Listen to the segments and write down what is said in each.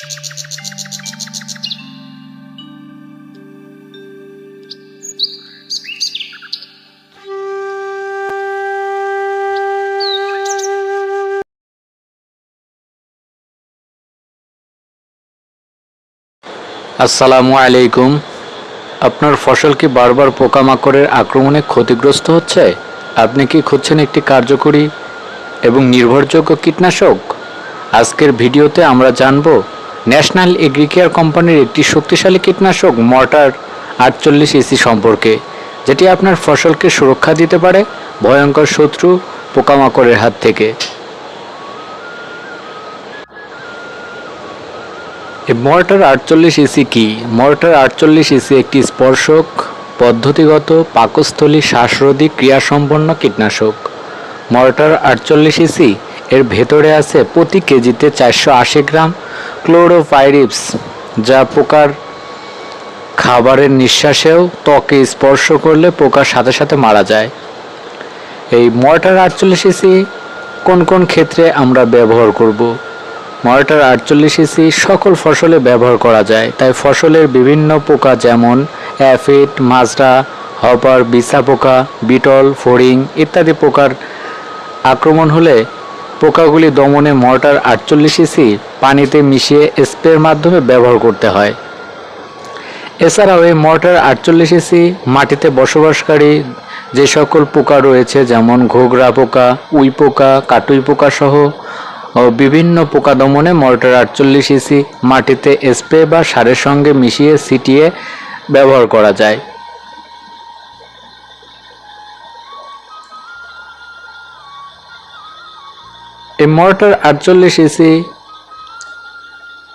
আসসালামু আলাইকুম। আপনার ফসল কি বারবার পোকামাকড়ের আক্রমণে ক্ষতিগ্রস্ত হচ্ছে? আপনি কি খুঁজছেন একটি কার্যকরী এবং নির্ভরযোগ্য কীটনাশক? আজকের ভিডিওতে আমরা জানব ন্যাশনাল এগ্রিকেয়ার কোম্পানির একটি শক্তিশালী কীটনাশক মর্টার আটচল্লিশ ইসি সম্পর্কে, যেটি আপনার ফসলকে সুরক্ষা দিতে পারে ভয়ঙ্কর শত্রু পোকামাকড়ের হাত থেকে। মর্টার আটচল্লিশ ইসি কি? মর্টার আটচল্লিশ ইসি একটি স্পর্শক, পদ্ধতিগত, পাকস্থলী, শ্বাসরোধী, ক্রিয়াসম্পন্ন কীটনাশক। মর্টার আটচল্লিশ ইসি এর ভেতরে আছে প্রতি কেজিতে চারশো আশি গ্রাম ক্লোরোপাইরিপস যা পোকার খাবারের নিঃশ্বাসেও ত্বকে স্পর্শ করলে পোকার সাথে সাথে মারা যায়। এই মর্টার আটচল্লিশ ইসি কোন কোন ক্ষেত্রে আমরা ব্যবহার করব? মর্টার আটচল্লিশ ইসি সকল ফসলে ব্যবহার করা যায়। তাই ফসলের বিভিন্ন পোকা যেমন অ্যাফিড, মাজরা, হপার, বিছা পোকা, বিটল, ফড়িং ইত্যাদি পোকার আক্রমণ হলে পোকাগুলি দমনে মর্টার আটচল্লিশ ইসি পানিতে মিশিয়ে স্প্রের মাধ্যমে ব্যবহার করতে হয়। এছাড়াও এই মর্টার আটচল্লিশ ইসি মাটিতে বসবাসকারী যে সকল পোকা রয়েছে, যেমন ঘোগরা পোকা, উই পোকা, কাটুই পোকা সহ বিভিন্ন পোকা দমনে মর্টার আটচল্লিশ ইসি মাটিতে স্প্রে বা সারের সঙ্গে মিশিয়ে ছিটিয়ে ব্যবহার করা যায়। এই মর্টার আটচল্লিশ ইসি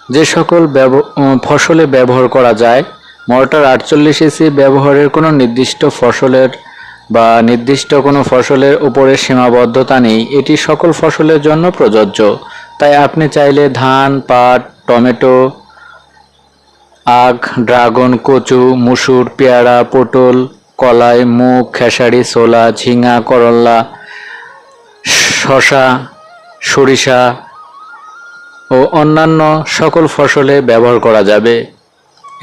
যে সকল ফসলে ব্যবহার করা যায় মর্টার আটচল্লিশ এসি ব্যবহারের কোনো নির্দিষ্ট ফসলের বা নির্দিষ্ট কোনো ফসলের উপরে সীমাবদ্ধতা নেই। এটি সকল ফসলের জন্য প্রযোজ্য। তাই আপনি চাইলে ধান, পাট, টমেটো, আখ, ড্রাগন, কচু, মুসুর, পেয়ারা, পটল, কলাই, মুগ, খেসারি, ছোলা, ঝিঙা করল্লা শশা সরিষা ও অন্যান্য সকল ফসলে ব্যবহার করা যাবে।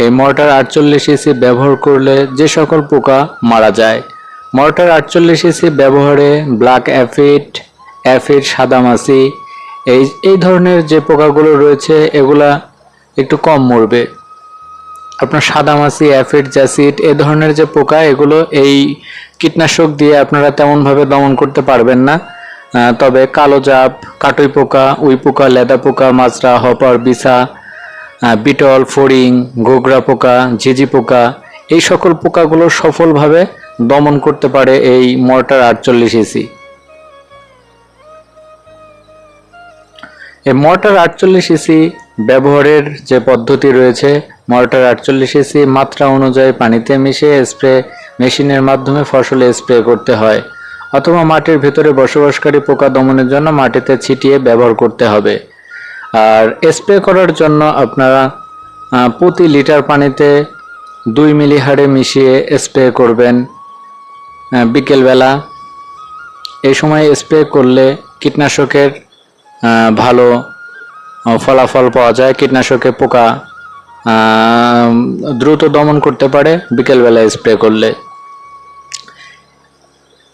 এই মর্টার আটচল্লিশ ইসি ব্যবহার করলে যে সকল পোকা মারা যায়। মর্টার আটচল্লিশ ইসি ব্যবহারে ব্ল্যাক অ্যাফিড অ্যাফিড সাদামাছি এই এই ধরনের যে পোকাগুলো রয়েছে, এগুলা একটু কম মরবে। আপনার সাদামাছি অ্যাফিড, জ্যাসিড, এ ধরনের যে পোকা, এগুলো এই কীটনাশক দিয়ে আপনারা তেমনভাবে দমন করতে পারবেন না। তবে কালো জাপ কাটুই পোকা, উই পোকা, লেদা পোকা, মাজরা, হপার, বিছা বিটল, ফড়িং গোগরা পোকা, ঝিঝি পোকা, এই সকল পোকাগুলো সফলভাবে দমন করতে পারে এই মর্টার আটচল্লিশ ইসি এই মর্টার আটচল্লিশ ইসি ব্যবহারের যে পদ্ধতি রয়েছে, মর্টার আটচল্লিশ ইসি মাত্রা অনুযায়ী পানিতে মিশিয়ে স্প্রে মেশিনের মাধ্যমে ফসলে স্প্রে করতে হয়। অথবা মাটির ভিতরে বসবাসকারী পোকা দমনের জন্য মাটিতে ছিটিয়ে ব্যবহার করতে হবে। আর স্প্রে করার জন্য আপনারা প্রতি লিটার পানিতে দুই মিলি হারে মিশিয়ে স্প্রে করবেন বিকেলবেলা। এই সময় স্প্রে করলে কীটনাশকের ভালো ফলাফল পাওয়া যায়। কীটনাশকে পোকা দ্রুত দমন করতে পারে বিকেলবেলা স্প্রে করলে।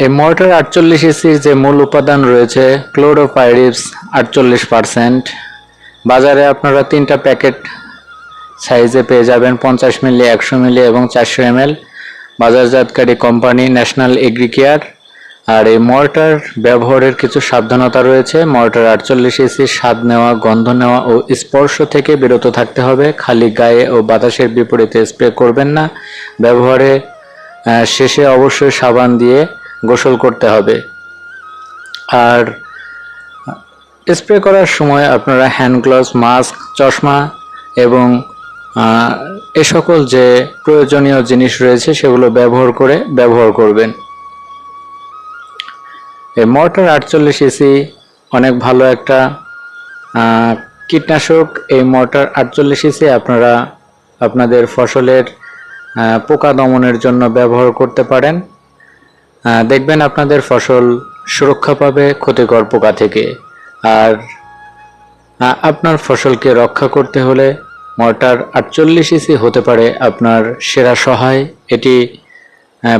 এই মর্টার আটচল্লিশ ইসির যে মূল উপাদান রয়েছে ক্লোরোপাইরিপস আটচল্লিশ পার্সেন্ট বাজারে আপনারা তিনটা প্যাকেট সাইজে পেয়ে যাবেন, পঞ্চাশ মিলি, একশো মিলি এবং চারশো এম এল বাজারজাতকারী কোম্পানি ন্যাশনাল এগ্রিকেয়ার। আর এই মর্টার ব্যবহারের কিছু সাবধানতা রয়েছে। মর্টার আটচল্লিশ ইসির স্বাদ নেওয়া, গন্ধ নেওয়া ও স্পর্শ থেকে বিরত থাকতে হবে। খালি গায়ে ও বাতাসের বিপরীতে স্প্রে করবেন না। ব্যবহারে শেষে অবশ্যই সাবান দিয়ে গোসল করতে হবে। আর স্প্রে করার সময় আপনারা হ্যান্ড গ্লাভস মাস্ক চশমা এবং এ সকল যে প্রয়োজনীয় জিনিস রয়েছে সেগুলো ব্যবহার করে ব্যবহার করবেন। এই মর্টার আটচল্লিশ ইসি অনেক ভালো একটা কীটনাশক। এই মর্টার আটচল্লিশ ইসি আপনারা আপনাদের ফসলের পোকা দমনের জন্য ব্যবহার করতে পারেন। দেখবেন আপনাদের ফসল সুরক্ষা পাবে ক্ষতিকর পোকা থেকে। আর আপনার ফসলকে রক্ষা করতে হলে মর্টার আটচল্লিশ ইসি হতে পারে আপনার সেরা সহায়। এটি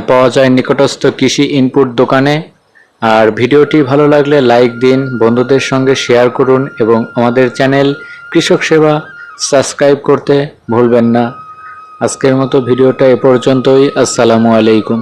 পাওয়া যায় নিকটস্থ কৃষি ইনপুট দোকানে। আর ভিডিওটি ভালো লাগলে লাইক দিন, বন্ধুদের সঙ্গে শেয়ার করুন এবং আমাদের চ্যানেল কৃষক সেবা সাবস্ক্রাইব করতে ভুলবেন না। আজকের মতো ভিডিওটা এ পর্যন্তই। আসসালামু আলাইকুম।